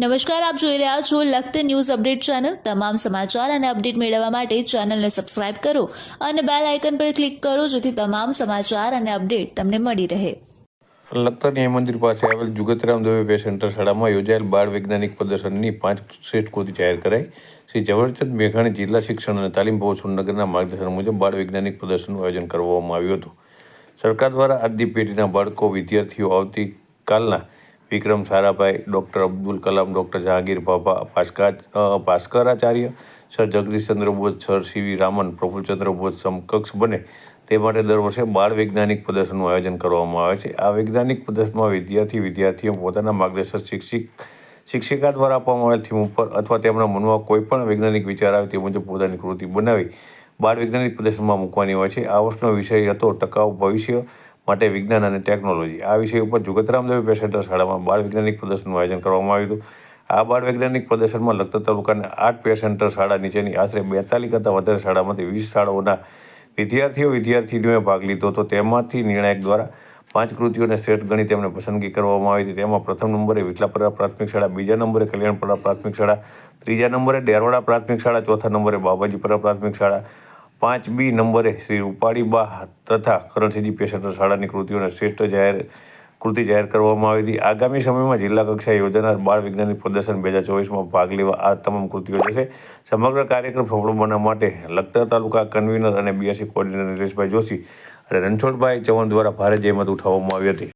નમસ્કાર, આપ જોઈ રહ્યા છો લખત ન્યૂઝ અપડેટ ચેનલ. તમામ સમાચાર અને અપડેટ મેળવવા માટે ચેનલને સબસ્ક્રાઇબ કરો અને બેલ આઇકન પર ક્લિક કરો જેથી તમામ સમાચાર અને અપડેટ તમને મળી રહે. લખતર ન્યાય મંદિર પાસે આવેલ જુગતરામ દવે બે સેન્ટર શાળામાં યોજાયેલ બાળ વૈજ્ઞાનિક પ્રદર્શનની પાંચ શ્રેષ્ઠ કૃતિ જાહેર કરાઈ. શ્રી ઝવેરચંદ મેઘાણી જિલ્લા શિક્ષણ અને તાલીમ ભવન સુરનગરના માર્ગદર્શન મુજબ બાળ વૈજ્ઞાનિક પ્રદર્શનનું આયોજન કરવામાં આવ્યું હતું. સરકાર દ્વારા આજની પેઢીના બાળકો વિદ્યાર્થીઓ આવતીકાલના Vikram Sarabhai, doctor Abdul Kalam, doctor Jahangir Bhabha ભાસ્કા Bhaskaracharya, sir Jagadishchandra Bose, sir C V Raman Prafullachandra Bose સમકક્ષ બને. તે માટે દર વર્ષે બાળ વૈજ્ઞાનિક પ્રદર્શનનું આયોજન કરવામાં આવે છે. આ વૈજ્ઞાનિક પ્રદર્શનમાં વિદ્યાર્થી વિદ્યાર્થીઓ પોતાના માર્ગદર્શક શિક્ષિક, શિક્ષિકા દ્વારા આપવામાં આવેલ થીમ ઉપર અથવા તેમના મનમાં કોઈ પણ વૈજ્ઞાનિક વિચાર આવે તે મુજબ પોતાની કૃતિ બનાવી બાળ વૈજ્ઞાનિક પ્રદર્શનમાં મૂકવાની હોય છે. આ વર્ષનો વિષય હતો ટકાઉ ભવિષ્ય માટે વિજ્ઞાન અને ટેકનોલોજી. આ વિષય ઉપર જુગતરામદેવી પેશન્ટર શાળામાં બાળ વૈજ્ઞાનિક પ્રદર્શનનું આયોજન કરવામાં આવ્યું હતું. આ બાળ વૈજ્ઞાનિક પ્રદર્શનમાં લગતા તાલુકાના આઠ પેસેન્ટર શાળા નીચેની આશરે બેતાલીસ કરતાં વધારે શાળામાંથી વીસ શાળાઓના વિદ્યાર્થીઓ વિદ્યાર્થીનીઓએ ભાગ લીધો હતો. તેમાંથી નિર્ણાયક દ્વારા પાંચ કૃતિઓને શ્રેષ્ઠ ગણી તેમને પસંદગી કરવામાં આવી હતી. તેમાં પ્રથમ નંબરે વિટલાપરા પ્રાથમિક શાળા, બીજા નંબરે કલ્યાણપરા પ્રાથમિક શાળા, ત્રીજા નંબરે ડેરવાડા પ્રાથમિક શાળા, ચોથા નંબરે બાબાજીપરા પ્રાથમિક શાળા પાંચ બી નંબરે શ્રી રૂપાળીબા તથા કરણસિંહજી પેશન્ટર શાળાની કૃતિઓને શ્રેષ્ઠ જાહેર કૃતિ જાહેર કરવામાં આવી હતી. આગામી સમયમાં જિલ્લા કક્ષાએ યોજાનાર બાળ વૈજ્ઞાનિક પ્રદર્શન બે હજાર ચોવીસમાં ભાગ લેવા આ તમામ કૃતિઓ જશે. સમગ્ર કાર્યક્રમ સફળ બનાવવા માટે લખતર તાલુકા કન્વીનર અને બીએસસી કોઓર્ડિનેટર નરેશભાઈ જોશી અને રણછોડભાઈ ચૌહાણ દ્વારા ભારે જહેમત ઉઠાવવામાં આવી હતી.